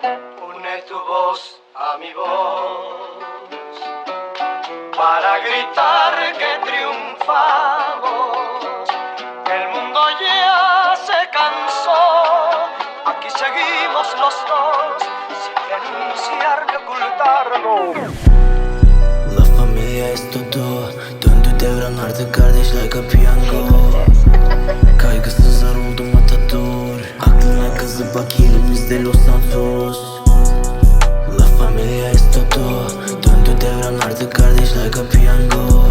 Une tu voz a mi voz para gritar que triunfamos. El mundo ya se cansó. Aquí seguimos los dos sin renunciar ni ocultarnos. La familia es todo Döndü devran artık kardeş like a piyango bak elimizde Los Santos. La familia es todo Döndü devran artık kardeş like a piyango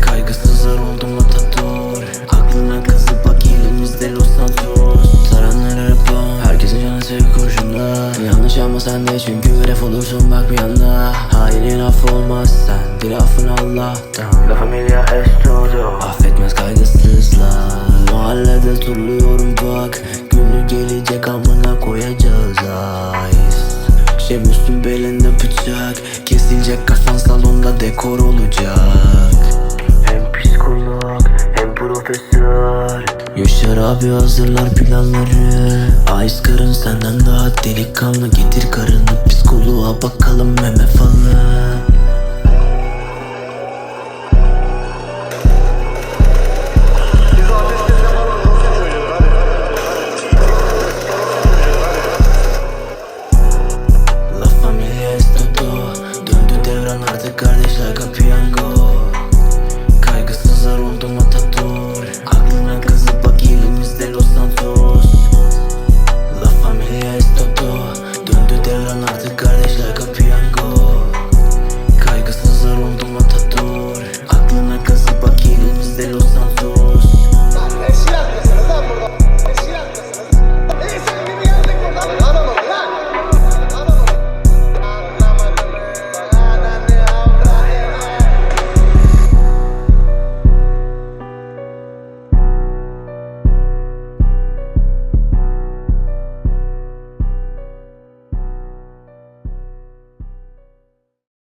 Kaygısızlar oldu matador Aklına bak elimizde Los Santos. Saranlara rapam Herkesin canı sevgi kurşunda Yanlış yapma sen de çünkü gref olursun bak bir anda. Hainin af olmaz sen bir affın Allah'tan La familia es todo gelecek amına koyacağız ayız Şemus'un belinde bıçak. Kesilecek kafan salonda dekor olacak. Hem psikolog hem profesör. Yaşar abi hazırlar planları. Ice karın senden daha delikanlı. Getir karını psikoloğa bakalım meme falı